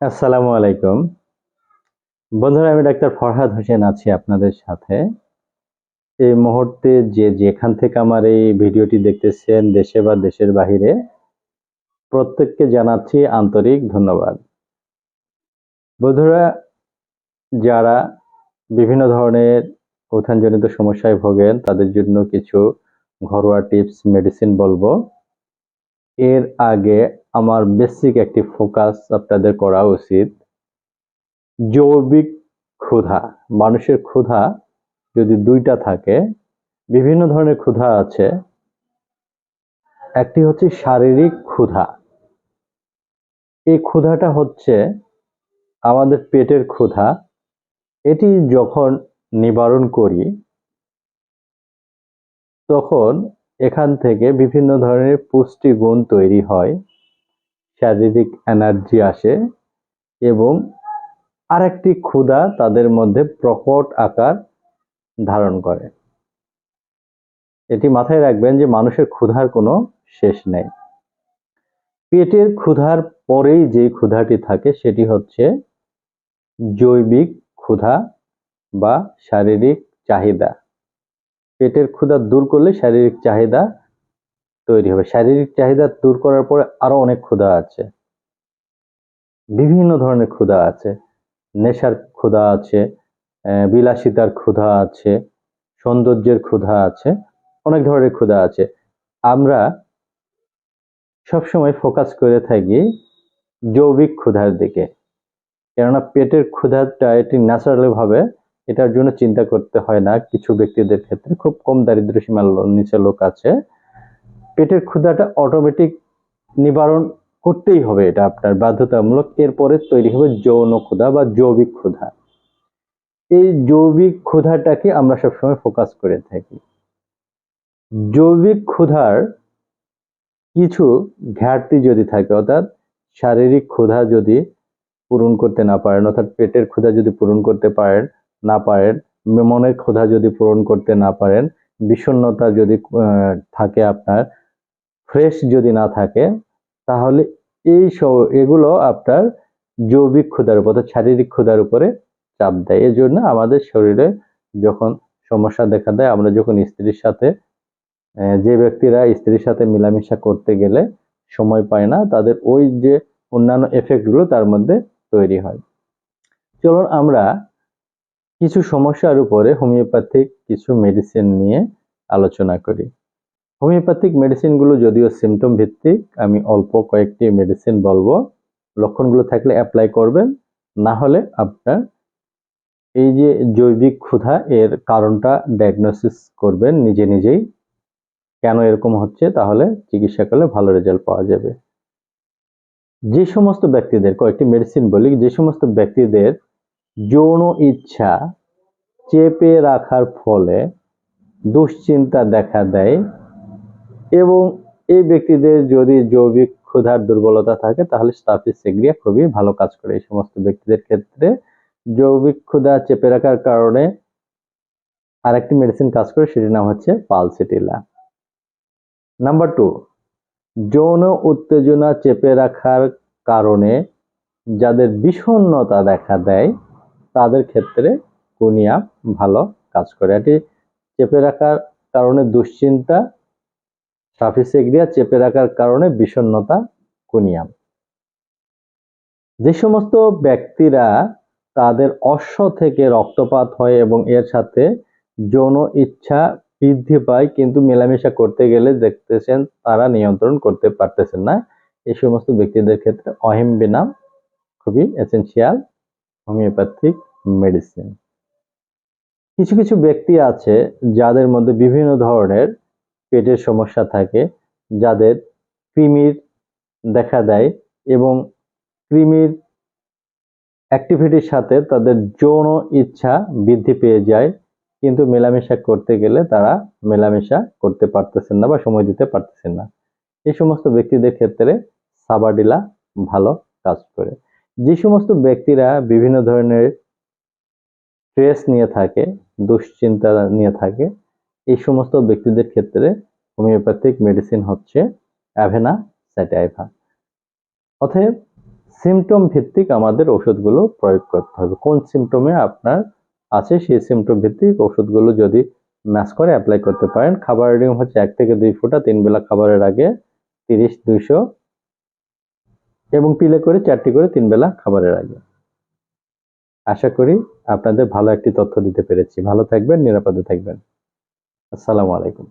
আসসালামু আলাইকুম। বন্ধুরা, আমি ডাক্তার ফরহাদ হোসেন আছি আপনাদের সাথে। এই মুহূর্তে যে যেখান থেকে আমার এই ভিডিওটি দেখতেছেন, দেশে বা দেশের বাহিরে, প্রত্যেককে জানাচ্ছি আন্তরিক ধন্যবাদ। বন্ধুরা, যারা বিভিন্ন ধরনের উত্থানজনিত সমস্যায় ভোগেন, তাদের জন্য কিছু ঘরোয়া টিপস, মেডিসিন বলব। এর আগে আমার বেসিক একটি ফোকাস আপনাদের করা উচিত। জৈবিক ক্ষুধা, মানুষের ক্ষুধা যদি দুইটা থাকে, বিভিন্ন ধরনের ক্ষুধা আছে, একটি হচ্ছে শারীরিক ক্ষুধা। এই ক্ষুধাটা হচ্ছে আমাদের পেটের ক্ষুধা। এটি যখন নিবারণ করি, তখন এখান থেকে বিভিন্ন ধরনের পুষ্টিগুণ তৈরি হয়। শারীরিক এনার্জি আসে এবং আরেকটি ক্ষুধা তাদের মধ্যে প্রকট আকার ধারণ করে। এটি মাথায় রাখবেন যে মানুষের ক্ষুধার কোনো শেষ নেই। পেটের ক্ষুধার পরেই যে ক্ষুধাটি থাকে সেটি হচ্ছে জৈবিক ক্ষুধা বা শারীরিক চাহিদা। পেটের ক্ষুধা দূর করলে শারীরিক চাহিদা তৈরি হবে। শারীরিক চাহিদা দূর করার পরে আরও অনেক ক্ষুধা আছে। বিভিন্ন ধরনের ক্ষুধা আছে। নেশার ক্ষুধা আছে বিলাসিতার ক্ষুধা আছে, সৌন্দর্যের ক্ষুধা আছে, অনেক ধরনের ক্ষুধা আছে। আমরা সবসময় ফোকাস করে থাকি জৈবিক ক্ষুধার দিকে। কেননা পেটের ক্ষুধাটা এটি ন্যাচারালি ভাবে এটার জন্য চিন্তা করতে হয় না। কিছু ব্যক্তিদের ক্ষেত্রে খুব কম দারিদ্র সীমার নিচে লোক আছে। পেটের ক্ষুধাটা অটোমেটিক নিবারণ করতেই হবে এটা আপনার বাধ্যতামূলক। এরপরে তৈরি হবে যৌন ক্ষুধা বা জৈবিক ক্ষুধা। এই জৈবিক ক্ষুধাটাকে আমরা সবসময় ফোকাস করে থাকি। জৈবিক ক্ষুধার কিছু ঘাটতি যদি থাকে, অর্থাৎ শারীরিক ক্ষুধা যদি পূরণ করতে না পারেন, অর্থাৎ পেটের ক্ষুধা যদি পূরণ করতে পারেন, না পারেন, মনের ক্ষুধা যদি পূরণ করতে না পারেন, বিষণ্ণতা যদি থাকে আপনার ফ্রেশ যদি না থাকে, তাহলে এই সব এগুলো আপনার জৈবিক ক্ষুধার উপর শারীরিক ক্ষুধার উপরে চাপ দেয়। এই জন্য আমাদের শরীরে যখন সমস্যা দেখা দেয়, আমরা যখন স্ত্রীর সাথে যে ব্যক্তিরা স্ত্রীর সাথে মেলামেশা করতে গেলে সময় পায় না, তাদের ওই যে অন্যান্য এফেক্টগুলো তার মধ্যে তৈরি হয়। চলুন আমরা কিছু সমস্যার উপরে হোমিওপ্যাথিক কিছু মেডিসিন নিয়ে আলোচনা করি। হোমিওপ্যাথিক মেডিসিনগুলো যদিও সিমটম ভিত্তিক, আমি অল্প কয়েকটি মেডিসিন বলব। লক্ষণগুলো থাকলে অ্যাপ্লাই করবেন। না হলে আপনার এই যে জৈবিক ক্ষুধা, এর কারণটা ডায়াগনোসিস করবেন নিজে নিজেই। কেন এরকম হচ্ছে? তাহলে চিকিৎসা করলে ভালো রেজাল্ট পাওয়া যাবে। যে সমস্ত ব্যক্তিদের, কয়েকটি মেডিসিন বলি, যে সমস্ত ব্যক্তিদের যৌন ইচ্ছা চেপে রাখার ফলে দুশ্চিন্তা দেখা দেয়। এবং এই ব্যক্তিদের যদি জৈবিক ক্ষুধার দুর্বলতা থাকে, তাহলে স্টাফিস সেগ্রিয়া খুবই ভালো কাজ করে। এই সমস্ত ব্যক্তিদের ক্ষেত্রে জৈবিক ক্ষুধা চেপে রাখার কারণে আরেকটি মেডিসিন কাজ করে, সেটির নাম হচ্ছে পালসিটিলা। নাম্বার টু যৌন উত্তেজনা চেপে রাখার কারণে যাদের বিষণ্ণতা দেখা দেয়, তাদের ক্ষেত্রে কুনিয়া ভালো কাজ করে। এটি চেপে রাখার কারণে দুশ্চিন্তা সাফিসেগ্রিয়া চেপে রাখার কারণে বিষণ্ণতা কুনিয়াম যে সমস্ত ব্যক্তিরা তাদের অশ্ব থেকে রক্তপাত হয় এবং এর সাথে যৌন ইচ্ছা বৃদ্ধি পায়, কিন্তু মেলামেশা করতে গেলে দেখতেছেন তারা নিয়ন্ত্রণ করতে পারতেছেন না। এই সমস্ত ব্যক্তিদের ক্ষেত্রে অহিমবিনাম খুবই এসেনশিয়াল হোমিওপ্যাথিক মেডিসিন কিছু কিছু ব্যক্তি আছে যাদের মধ্যে বিভিন্ন ধরনের পেটের সমস্যা থাকে, যাদের কৃমির দেখা দেয় এবং কৃমির অ্যাক্টিভিটির সাথে তাদের যৌন ইচ্ছা বৃদ্ধি পেয়ে যায়, কিন্তু মেলামেশা করতে গেলে তারা মেলামেশা করতে পারতেছেন না বা সময় দিতে পারতেছেন না। এই সমস্ত ব্যক্তিদের ক্ষেত্রে সাবাডিলা ভালো কাজ করে। যে সমস্ত ব্যক্তিরা বিভিন্ন ধরনের স্ট্রেস নিয়ে থাকে, দুশ্চিন্তা নিয়ে থাকে এই সমস্ত ব্যক্তিদের ক্ষেত্রে হোমিওপ্যাথিক মেডিসিন হচ্ছে অ্যাভেনা স্যাটাইভা অতএব সিমটম ভিত্তিক আমাদের ওষুধগুলো প্রয়োগ করতে হবে। কোন সিমটমে আপনার আছে, সেই সিমটম ভিত্তিক ওষুধগুলো যদি ম্যাচ করে অ্যাপ্লাই করতে পারেন। খাবারের নিয়ম হচ্ছে এক থেকে দুই ফোঁটা, তিন বেলা খাবারের আগে তিরিশ, দুইশো এবং পিলে করে চারটি করে তিন বেলা খাবারের আগে। আশা করি আপনাদের ভালো একটি তথ্য দিতে পেরেছি। ভালো থাকবেন, নিরাপদে থাকবেন। আসসালামু আলাইকুম।